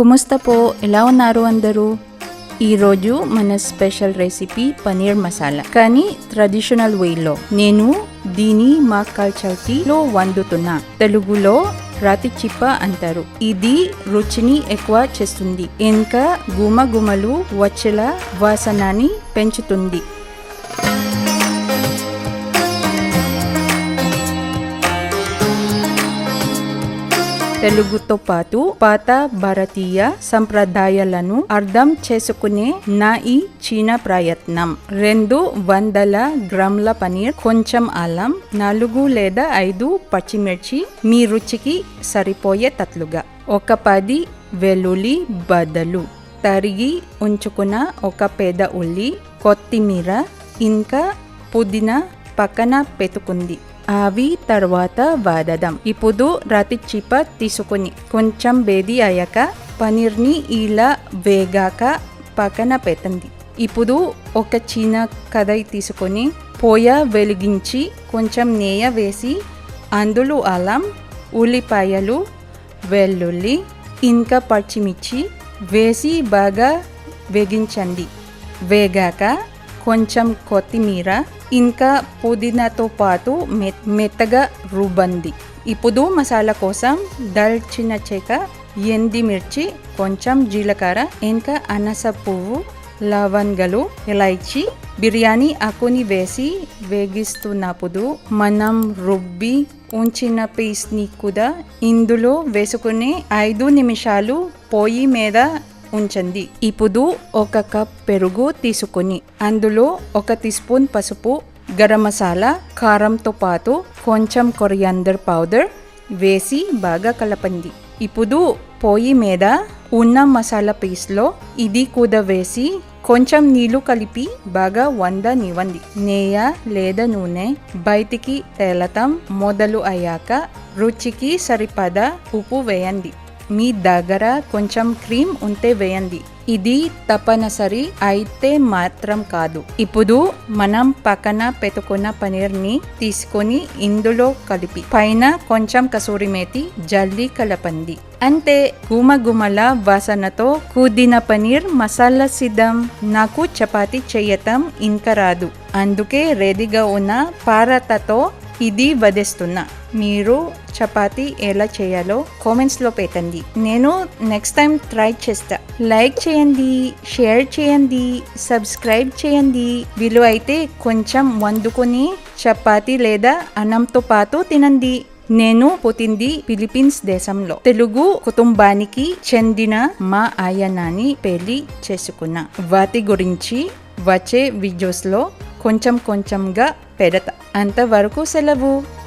కుముస్త పో ఎలా ఉన్నారు అందరూ ఈరోజు మన స్పెషల్ రెసిపీ పనీర్ మసాలా కానీ ట్రెడిషనల్ వేలో నేను దీని మా కల్చర్లో వండుతున్నా తెలుగులో రాతి చిప్ప అంటారు ఇది రుచిని ఎక్కువ చేస్తుంది ఇంకా గుమగుమలు వచ్చేలా వాసనని పెంచుతుంది తెలుగుతో పాటు పాత భారతీయ సంప్రదాయాలను అర్థం చేసుకునే నా ఈ చిన్న ప్రయత్నం. రెండు వందల గ్రాముల పనీర్ కొంచెం అల్లం నాలుగు లేదా ఐదు పచ్చిమిర్చి మీ రుచికి సరిపోయేటట్లుగా. ఒక పది వెల్లుల్లి బదులు తరిగి ఉంచుకున్న ఒక పెద్ద ఉల్లి కొత్తిమీర ఇంకా పుదీనా పక్కన పెట్టుకుంది. అవి తర్వాత వాడదాం ఇప్పుడు రాతి చిప్ప తీసుకుని కొంచెం బేది అయ్యాక పనీర్ని ఇలా వేగాక పక్కన పెట్టండి ఇప్పుడు ఒక చిన్న కడాయి తీసుకొని పోయ వెలిగించి కొంచెం నెయ్యి వేసి అందులో అల్లం ఉల్లిపాయలు వెల్లుల్లి ఇంకా పచ్చిమిర్చి వేసి బాగా వేగించండి. వేగాక కొంచెం కొత్తిమీర ఇంకా పుదీనాతో పాటు మె మెత్తగా రుబ్బంది ఇప్పుడు మసాలా కోసం దాల్చిన చెక్క ఎండిమిర్చి కొంచెం జీలకర్ర ఇంకా అనస పువ్వు లవంగలు ఇలాచి బిర్యానీ ఆకుని వేసి వేగిస్తున్నప్పుడు మనం రుబ్బి ఉంచిన పీస్ని కూడా ఇందులో వేసుకుని ఐదు నిమిషాలు పొయ్యి మీద ఉంచండి. ఇప్పుడు ఒక కప్ పెరుగు తీసుకొని అందులో ఒక టీ స్పూన్ పసుపు గరం మసాలా కారంతో పాటు కొంచెం కొరియాండర్ పౌడర్ వేసి బాగా కలపండి. ఇప్పుడు పొయ్యి మీద ఉన్న మసాలా పీస్లో ఇది కూడా వేసి కొంచెం నీళ్ళు కలిపి బాగా వండనివ్వండి. నేయ లేదా నూనె బయటికి తేలటం మొదలు అయ్యాక రుచికి సరిపడా ఉప్పు వేయండి. మీ దగ్గర కొంచెం క్రీమ్ ఉంటే వేయండి. ఇది తప్పనిసరి అయితే మాత్రం కాదు. ఇప్పుడు మనం పక్కన పెట్టుకున్న పనీర్ని తీసుకొని ఇందులో కలిపి పైన కొంచెం కసూరి మేతి జల్లి కలపండి. అంతే గుమగుమల వాసనతో కూదిన పనీర్ మసాలా సిద్ధం. నాకు చపాతి చేయటం ఇంకా రాదు. అందుకే రెడీగా ఉన్న పారతతో ఇది వదిస్తున్నా మీరు చపాతి ఎలా చేయాలో కామెంట్స్లో పెట్టండి. నేను నెక్స్ట్ టైం ట్రై చేస్తా. లైక్ చేయండి షేర్ చేయండి సబ్స్క్రైబ్ చేయండి. వీలు అయితే కొంచెం వండుకొని చపాతి లేదా అన్నంతో పాటు తినండి. నేను పుట్టింది ఫిలిపీన్స్ దేశంలో. తెలుగు కుటుంబానికి చెందిన మా ఆయనాన్ని పెళ్ళి చేసుకున్నా. వాటి గురించి వచ్చే వీడియోస్లో కొంచెం కొంచెంగా పెడతా. అంతవరకు సెలవు.